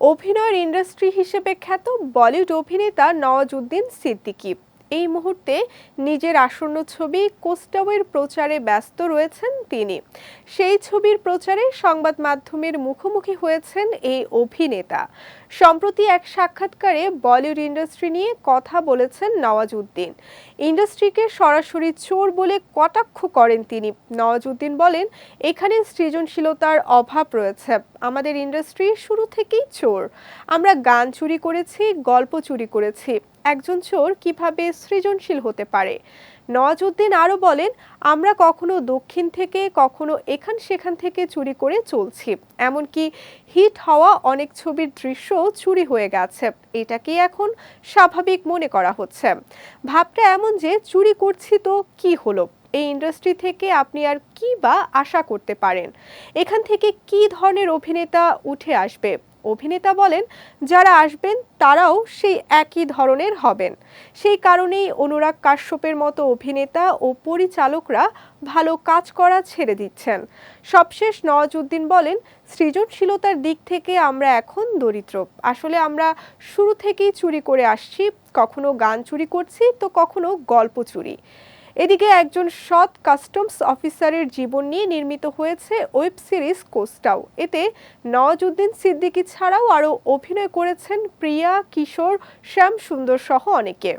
অভিনয়ের ইন্ডাস্ট্রি হিসেবে খ্যাত বলিউড অভিনেতা নওয়াজউদ্দিন সিদ্দিকী। এই মুহূর্তে নিজের আসন্ন ছবি কোস্টাওয়ের প্রচারে ব্যস্ত রয়েছেন তিনি। সেই ছবির প্রচারে সংবাদ মাধ্যমের মুখোমুখি হয়েছেন এই অভিনেতা। সম্প্রতি এক সাক্ষাৎকারে বলিউড ইন্ডাস্ট্রি নিয়ে কথা বলেছেন নওয়াজুদ্দিন। ইন্ডাস্ট্রিকে সরাসরি চোর বলে কটাক্ষ করেন তিনি। নওয়াজুদ্দিন বলেন, এখানে সৃজনশীলতার অভাব রয়েছে। আমাদের ইন্ডাস্ট্রি শুরু থেকেই চোর। আমরা গান চুরি করেছি, গল্প চুরি করেছি। একজন চোর কীভাবে সৃজনশীল হতে পারে? নওয়াজুদ্দিন আরও বলেন, আমরা কখনো দক্ষিণ থেকে, কখনো এখান সেখান থেকে চুরি করে চলছি। এমনকি হিট হওয়া অনেক ছবির দৃশ্য চুরি হয়ে গেছে। এটাকে এখন স্বাভাবিক মনে করা হচ্ছে। ভাবটা এমন যে চুরি করছি তো কি হলো? এই ইন্ডাস্ট্রি থেকে আপনি আর কি বা আশা করতে পারেন? এখান থেকে কি ধরনের অভিনেতা উঠে আসবে? অভিনেতা বলেন, যারা আসবেন তারাও সেই একই ধরনের হবেন। সেই কারণেই অনুরাগ কাশ্যপের মতো অভিনেতা ও পরিচালকরা ভালো কাজ করা ছেড়ে দিচ্ছেন। সবশেষ নওয়াজুদ্দিন বলেন, সৃজনশীলতার দিক থেকে আমরা এখন দরিদ্র। আসলে আমরা শুরু থেকেই চুরি করে আসছি, কখনো গান চুরি করছি, তো কখনো গল্প চুরি। এদিকে একজন সৎ কাস্টমস অফিসারের জীবন নিয়ে নির্মিত হয়েছে ওয়েব সিরিজ কোস্টাও। এতে নওয়াজুদ্দিন সিদ্দিকী ছাড়াও আরও অভিনয় করেছেন প্রিয়া, কিশোর শ্যাম সুন্দর সহ অনেকে।